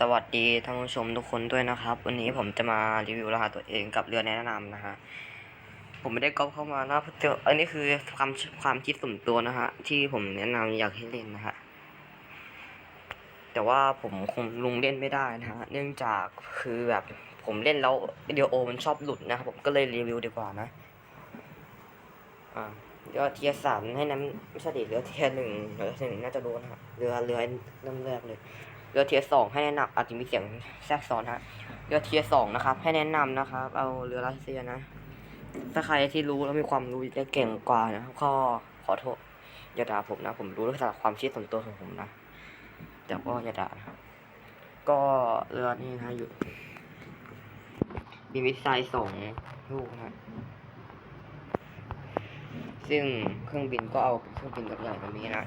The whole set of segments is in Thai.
สวัสดีท่านผู้ชมทุกคนด้วยนะครับ วันนี้ผมจะมารีวิวรหัสตัวเองกับเรือแนะนำนะฮะผมไม่ได้ก๊อปเข้ามานะเพราะเจออันนี้คือความความคิดส่วนตัวนะฮะที่ผมแนะนำอยากให้เล่นนะฮะแต่ว่าผมคงลงเล่นไม่ได้นะฮะเนื่องจากคือแบบผมเล่นแล้ววิดีโอมันชอบหลุดนะครับผมก็เลยรีวิวดีกว่านะอ่าเรือเทียสามให้น้ำไม่ใช่ดิเรือเทียหนึ่งเรือเทียหนึ่งน่าจะรู้นะฮะเรือเรือเริ่มแรกเลย เรือเทียสองให้แนะนำอาจจะมีเสียงแทรกซ้อนฮะเรือเทียสองนะครับ ให้แนะนำนะครับ เอาเรือรัสเซียนะ ถ้าใครที่รู้แล้วมีความรู้และเก่งกว่านะครับก็ขอโทษอย่าด่าผมนะ ผมรู้เรื่องจากความคิดส่วนตัวของผมนะแต่ก็อย่าด่านะครับ ก็เรือนี่นะอยู่มีมิสไซล์สองลูกนะซึ่งเครื่องบินก็เอาเครื่องบินกับใหญ่แบบนี้นะ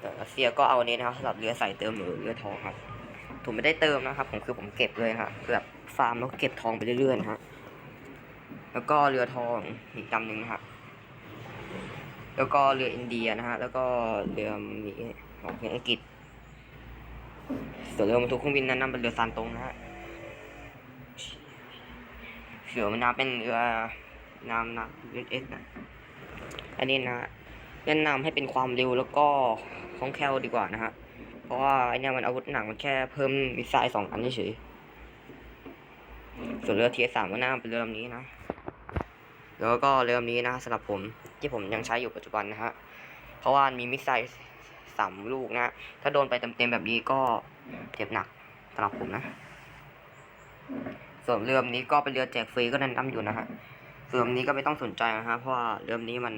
แต่รัสเซียก็เอาอันนี้นะครับสำหรับเรือใส่เติมหรือเรือทองครับผมไม่ได้เติมนะครับ ผมคือผมเก็บเลยครับคือแบบฟาร์มแล้วเก็บทองไปเรื่อยๆนะฮะแล้วก็เรือทองอีกลำหนึ่งนะครับแล้วก็เรืออินเดียนะฮะแล้วก็เรือมีของอังกฤษส่วนเรือบรรทุกเครื่องบินนั้นนำเป็นเรือซานตงนะฮะเสือมันนาเป็นเรือนำนะเอสนะอันนี้นะ แนะนำให้เป็นความเร็วแล้วก็คล่องแคล่วดีกว่านะฮะ เพราะว่าไอเนี่ยมันอาวุธหนักมันแค่เพิ่มมิสไซล์สองอันเฉยส่วนเรือเทียสามก็น่าเป็นเรือลำนี้นะ แล้วก็เรือลำนี้นะสำหรับผมที่ผมยังใช้อยู่ปัจจุบันนะฮะ เพราะว่ามีมิสไซล์สามลูกนะ ถ้าโดนไปเต็มๆแบบนี้ก็เจ็บหนักสำหรับผมนะ ส่วนเรือลำนี้ก็เป็นเรือแจกฟรีก็แนะนำอยู่นะฮะ เรือลำนี้ก็ไม่ต้องสนใจนะฮะเพราะว่าเรือลำนี้มัน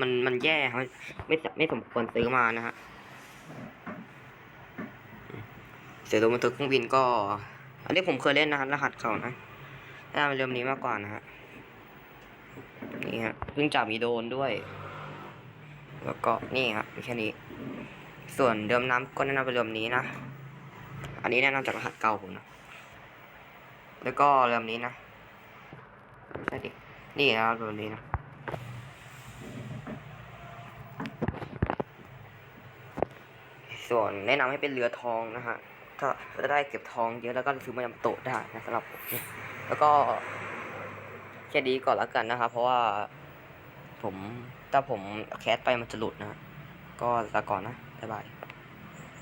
มันมันแย่ครับไม่ไม่สมควรซื้อมานะฮะเสือตัวบนตัวเครื่องบินก็ อันนี้ผมเคยเล่นนะฮะรหัสเขานะถ้าเป็นเรือลำนี้มากกว่านะฮะนี่ฮะเพิ่งจับมีโดนด้วย แล้วก็นี่ครับมีแค่นี้ ส่วนเรือดำน้ำก็แนะนำเป็นเรือลำนี้นะ อันนี้แนะนำจากรหัสเก่าผมนะแล้วก็เรือลำนี้นะ นี่นะครับตัวนี้นะส่วนแนะนำให้เป็นเรือทองนะฮะถ้าจะได้เก็บทองเยอะแล้วก็ซื้อมายำโตะได้นะสำหรับผมแล้วก็แค่ดีก่อนแล้วกันนะครับ เพราะว่าผมถ้าผมแคสไปมันจะหลุดนะฮะก็ลาก่อนนะบ๊ายบาย